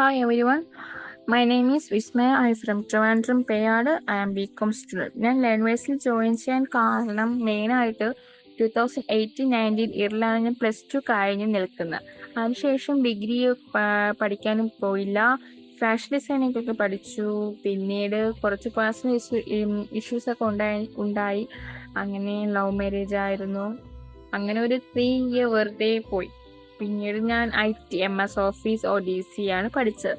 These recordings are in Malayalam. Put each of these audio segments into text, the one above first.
Hi one my name is Vismaya I from Trivandrum Peyad I am B com student ഞാൻ ലാംഗ്വേജിൽ ജോയിൻ ചെയ്യാൻ കാരണം മെയിനായിട്ട് ടു തൗസൻഡ് എയ്റ്റീൻ നയന്റീൻ ഇയറിലാണ് ഞാൻ പ്ലസ് ടു കഴിഞ്ഞ് നിൽക്കുന്നത്. അതിനുശേഷം ഡിഗ്രി പഠിക്കാനും പോയില്ല. ഫാഷൻ ഡിസൈനിങ് ഒക്കെ പഠിച്ചു. പിന്നീട് കുറച്ച് പേഴ്സണൽ ഇഷ്യൂ ഇഷ്യൂസ് ഒക്കെ ഉണ്ടായി ഉണ്ടായി. അങ്ങനെ ലവ് മാരേജ് ആയിരുന്നു. അങ്ങനെ ഒരു ത്രീ ഇയർ വെറുതെ പോയി. പിന്നീട് ഞാൻ I T M S office O D C ആണ് പഠിച്ചത്.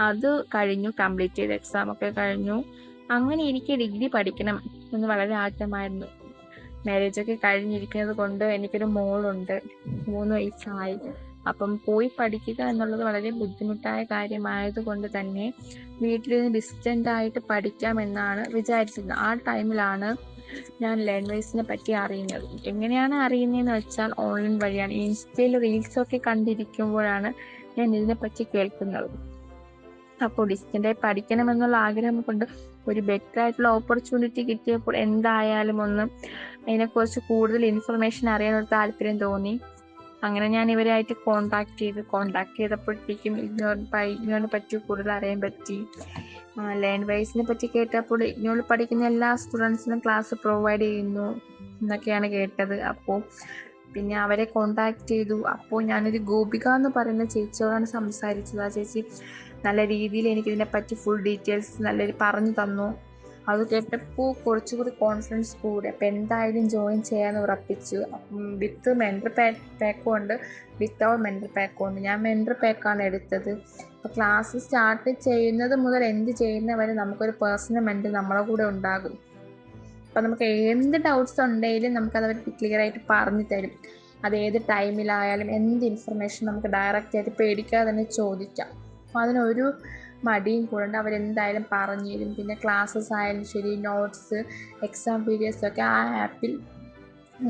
അത് കഴിഞ്ഞു കംപ്ലീറ്റ് ചെയ്ത് എക്സാം ഒക്കെ കഴിഞ്ഞു. അങ്ങനെ എനിക്ക് ഡിഗ്രി പഠിക്കണം എന്ന് വളരെ ആഗ്രഹമായിരുന്നു. മാരേജ് ഒക്കെ കഴിഞ്ഞിരിക്കുന്നത് കൊണ്ട് എനിക്കൊരു മോളുണ്ട്. മൂന്ന് വയസ്സായി. അപ്പം പോയി പഠിക്കുക എന്നുള്ളത് വളരെ ബുദ്ധിമുട്ടായ കാര്യമായത് കൊണ്ട് തന്നെ വീട്ടിൽ നിന്ന് ഡിസ്റ്റന്റ് ആയിട്ട് പഠിക്കാമെന്നാണ് വിചാരിച്ചിരുന്നത്. ആ ടൈമിലാണ് ഞാൻ ലാംഗ്വേജിനെ പറ്റി അറിയുന്നത്. എങ്ങനെയാണ് അറിയുന്നതെന്ന് വെച്ചാൽ ഓൺലൈൻ വഴിയാണ്. ഇൻസ്റ്റയിൽ റീൽസൊക്കെ കണ്ടിരിക്കുമ്പോഴാണ് ഞാൻ ഇതിനെപ്പറ്റി കേൾക്കുന്നത്. അപ്പോൾ ഡിസ്റ്റന്റായി പഠിക്കണമെന്നുള്ള ആഗ്രഹം കൊണ്ട് ഒരു ബെറ്റർ ആയിട്ടുള്ള ഓപ്പർച്യൂണിറ്റി കിട്ടിയപ്പോൾ എന്തായാലും ഒന്ന് അതിനെക്കുറിച്ച് കൂടുതൽ ഇൻഫർമേഷൻ അറിയാനൊരു താല്പര്യം തോന്നി. അങ്ങനെ ഞാൻ ഇവരായിട്ട് കോണ്ടാക്ട് ചെയ്ത് കോണ്ടാക്ട് ചെയ്തപ്പോഴത്തേക്കും ഇതിനെ പറ്റി കൂടുതൽ അറിയാൻ പറ്റി. ലേൺ വൈസിനെ പറ്റി കേട്ടപ്പോൾ ഇഗ്നോൾ പഠിക്കുന്ന എല്ലാ സ്റ്റുഡൻസിനും ക്ലാസ് പ്രൊവൈഡ് ചെയ്യുന്നു എന്നൊക്കെയാണ് കേട്ടത്. അപ്പോൾ പിന്നെ അവരെ കോണ്ടാക്ട് ചെയ്തു. അപ്പോൾ ഞാനൊരു ഗോപിക എന്ന് പറയുന്ന ചേച്ചിയോടാണ് സംസാരിച്ചത്. ആ ചേച്ചി നല്ല രീതിയിൽ എനിക്കിതിനെ പറ്റി ഫുൾ ഡീറ്റെയിൽസ് നല്ല പറഞ്ഞു തന്നു. അത് കേട്ടപ്പോൾ കുറച്ചുകൂടി കോൺഫിഡൻസ് കൂടി. അപ്പോൾ എന്തായാലും ജോയിൻ ചെയ്യാമെന്ന് ഉറപ്പിച്ചു. വിത്ത് മെന്റർ പാക്ക് പാക്കും ഉണ്ട്. വിത്തൗട്ട് മെന്റർ പാക്കും ഉണ്ട്. ഞാൻ മെന്റർ പാക്കാണ് എടുത്തത്. അപ്പോൾ ക്ലാസ് സ്റ്റാർട്ട് ചെയ്യുന്നത് മുതൽ എന്ത് ചെയ്യുന്ന വരെ നമുക്കൊരു പേഴ്സണൽ മെന്റർ നമ്മളെ കൂടെ ഉണ്ടാകും. അപ്പോൾ നമുക്ക് എന്ത് ഡൗട്ട്സ് ഉണ്ടെങ്കിലും നമുക്കത് അവർ ക്ലിയർ ആയിട്ട് പറഞ്ഞു തരും. അത് ഏത് ടൈമിലായാലും എന്ത് ഇൻഫർമേഷൻ നമുക്ക് ഡയറക്റ്റ് ആയിട്ട് പേടിക്കാതെ തന്നെ ചോദിക്കാം. അപ്പോൾ അതിനൊരു മടിയും കൂടേണ്ട. അവരെന്തായാലും പറഞ്ഞു തരും. പിന്നെ ക്ലാസ്സസ് ആയാലും ശരി നോട്ട്സ് എക്സാം പീരിയഡ്സ് ഒക്കെ ആ ആപ്പിൽ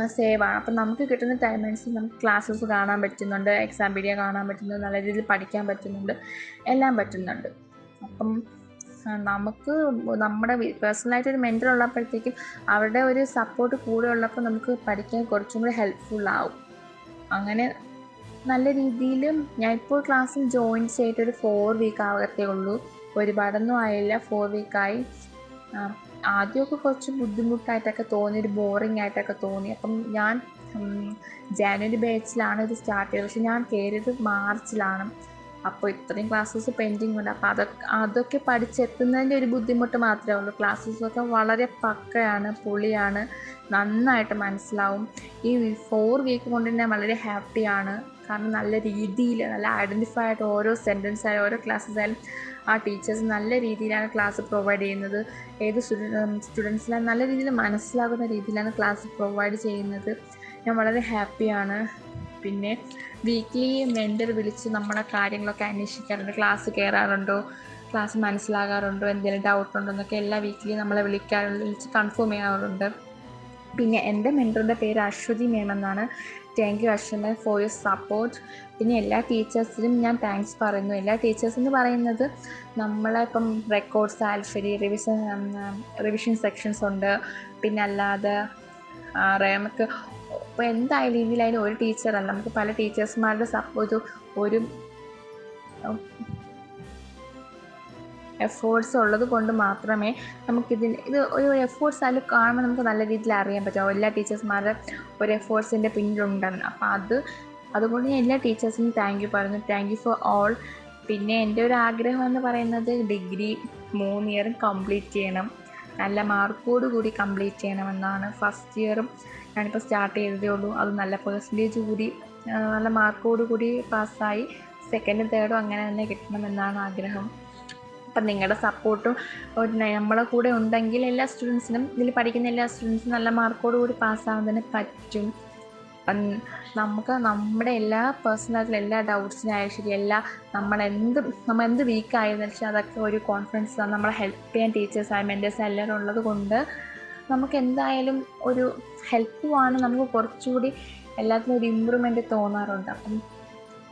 സേവ് ആണ്. അപ്പം നമുക്ക് കിട്ടുന്ന ടൈം അനുസരിച്ച് നമുക്ക് ക്ലാസ്സസ് കാണാൻ പറ്റുന്നുണ്ട് എക്സാം പീരിയഡ് കാണാൻ പറ്റുന്നുണ്ട് നല്ല രീതിയിൽ പഠിക്കാൻ പറ്റുന്നുണ്ട് എല്ലാം പറ്റുന്നുണ്ട്. അപ്പം നമുക്ക് നമ്മുടെ പേഴ്സണലായിട്ട് ഒരു മെന്റർ ഉള്ളപ്പോഴത്തേക്കും അവരുടെ ഒരു സപ്പോർട്ട് കൂടെ ഉള്ളപ്പോൾ നമുക്ക് പഠിക്കാൻ കുറച്ചും കൂടി ഹെൽപ്ഫുൾ ആവും. അങ്ങനെ നല്ല രീതിയിൽ ഞാൻ ഇപ്പോൾ ക്ലാസ്സിൽ ജോയിൻ ചെയ്തിട്ട് ഒരു ഫോർ വീക്ക് ആകത്തേ ഉള്ളൂ. ഒരുപാടൊന്നും ആയില്ല. ഫോർ വീക്കായി ആദ്യമൊക്കെ കുറച്ച് ബുദ്ധിമുട്ടായിട്ടൊക്കെ തോന്നി ഒരു ബോറിംഗ് ആയിട്ടൊക്കെ തോന്നി. അപ്പം ഞാൻ ജാനുവരി ബാച്ചിലാണ് ഇത് സ്റ്റാർട്ട് ചെയ്തത്. പക്ഷെ ഞാൻ കയറിയത് മാർച്ചിലാണ്. അപ്പോൾ ഇത്രയും ക്ലാസ്സസ് പെൻഡിങ് ഉണ്ട്. അപ്പോൾ അതൊക്കെ അതൊക്കെ പഠിച്ചെത്തുന്നതിന്റെ ഒരു ബുദ്ധിമുട്ട് മാത്രമേ ഉള്ളൂ. ക്ലാസ്സസൊക്കെ വളരെ പക്കയാണ് പൊളിയാണ് നന്നായിട്ട് മനസ്സിലാവും. ഈ ഫോർ വീക്ക് കൊണ്ട് ഞാൻ വളരെ ഹാപ്പിയാണ് കാരണം നല്ല രീതിയിൽ നല്ല ഐഡന്റിഫൈ ആയിട്ട് ഓരോ സെന്റൻസ് ആയാലും ഓരോ ക്ലാസ്സസ് ആയാലും ആ ടീച്ചേഴ്സ് നല്ല രീതിയിലാണ് ക്ലാസ് പ്രൊവൈഡ് ചെയ്യുന്നത്. ഏത് സ്റ്റുഡൻസിനും നല്ല രീതിയിൽ മനസ്സിലാകുന്ന രീതിയിലാണ് ക്ലാസ് പ്രൊവൈഡ് ചെയ്യുന്നത്. ഞാൻ വളരെ ഹാപ്പിയാണ് പിന്നെ വീക്ക്ലി മെന്റർ വിളിച്ച് നമ്മുടെ കാര്യങ്ങളൊക്കെ അന്വേഷിക്കാറുണ്ട്. ക്ലാസ് കയറാറുണ്ടോ ക്ലാസ് മനസ്സിലാകാറുണ്ടോ? എന്തെങ്കിലും ഡൗട്ട് ഉണ്ടോ എന്നൊക്കെ എല്ലാ വീക്കിലി നമ്മളെ വിളിക്കാറുണ്ട് വിളിച്ച് കൺഫേം ചെയ്യാറുണ്ട്. പിന്നെ എന്റെ മെന്ററിന്റെ പേര് അശ്വതി മേം എന്നാണ്. Thank you Aswathy for your support പിന്നെ എല്ലാ ടീച്ചേഴ്സിനും ഞാൻ താങ്ക്സ് പറയുന്നു. എല്ലാ ടീച്ചേഴ്സ് എന്ന് പറയുന്നത് നമ്മളെ ഇപ്പം റെക്കോർഡ്സ് ആൽഫരി റിവിഷൻ റിവിഷൻ സെക്ഷൻസ് ഉണ്ട്. പിന്നെ അല്ലാതെ നമുക്ക് ഇപ്പോൾ എന്തായാലും ഇനി അതിന് ഒരു ടീച്ചറല്ല നമുക്ക് പല ടീച്ചേഴ്സ്മാരുടെ സപ്പോർട്ട് ഒരു എഫേർട്സ് ഉള്ളത് കൊണ്ട് മാത്രമേ നമുക്കിതിന് ഇത് ഒരു എഫേർട്സ് അതിൽ കാണുമ്പോൾ നമുക്ക് നല്ല രീതിയിൽ അറിയാൻ പറ്റും. എല്ലാ ടീച്ചേഴ്സ്മാരുടെ ഒരു എഫേർട്സിന്റെ പിന്നിലുണ്ടെന്ന്. അപ്പോൾ അത് അതുകൊണ്ട് ഞാൻ എല്ലാ ടീച്ചേഴ്സിനും താങ്ക് യു പറയുന്നു താങ്ക് യു ഫോർ ഓൾ പിന്നെ എന്റെ ഒരു ആഗ്രഹം എന്ന് പറയുന്നത് ഡിഗ്രി മൂന്ന് ഇയറും കംപ്ലീറ്റ് ചെയ്യണം. നല്ല മാർക്കോട് കൂടി കംപ്ലീറ്റ് ചെയ്യണമെന്നാണ് ഫസ്റ്റ് ഇയറും ഞാനിപ്പോൾ സ്റ്റാർട്ട് ചെയ്തതേ ഉള്ളൂ. അത് നല്ല പേഴ്സന്റേജ് കൂടി നല്ല മാർക്കോട് കൂടി പാസ്സായി സെക്കൻഡും തേർഡും അങ്ങനെ തന്നെ കിട്ടണമെന്നാണ് ആഗ്രഹം. അപ്പം നിങ്ങളുടെ സപ്പോർട്ടും നമ്മളെ കൂടെ ഉണ്ടെങ്കിൽ എല്ലാ സ്റ്റുഡൻസിനും ഇതിൽ പഠിക്കുന്ന എല്ലാ സ്റ്റുഡൻസിനും നല്ല മാർക്കോട് കൂടി പാസ്സാവുന്നതിന് പറ്റും. അപ്പം നമുക്ക് നമ്മുടെ എല്ലാ പേഴ്സണലായിട്ടുള്ള എല്ലാ ഡൗട്ട്സിനായാലും ശരി എല്ലാ നമ്മളെന്ത് നമ്മൾ എന്ത് വീക്കായെന്ന് വെച്ചാൽ അതൊക്കെ ഒരു കോൺഫിഡൻസ് നമ്മളെ ഹെൽപ്പ് ചെയ്യാൻ ടീച്ചേഴ്സായ മെന്റേഴ്സ് എല്ലാവരും ഉള്ളത് കൊണ്ട് നമുക്ക് എന്തായാലും ഒരു ഹെൽപ്പുമാണ് നമുക്ക് കുറച്ചുകൂടി എല്ലാത്തിനും ഒരു ഇമ്പ്രൂവ്മെന്റ് തോന്നാറുണ്ട്. അപ്പം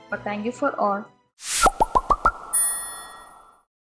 അപ്പോൾ താങ്ക് യു ഫോർ ഓൾ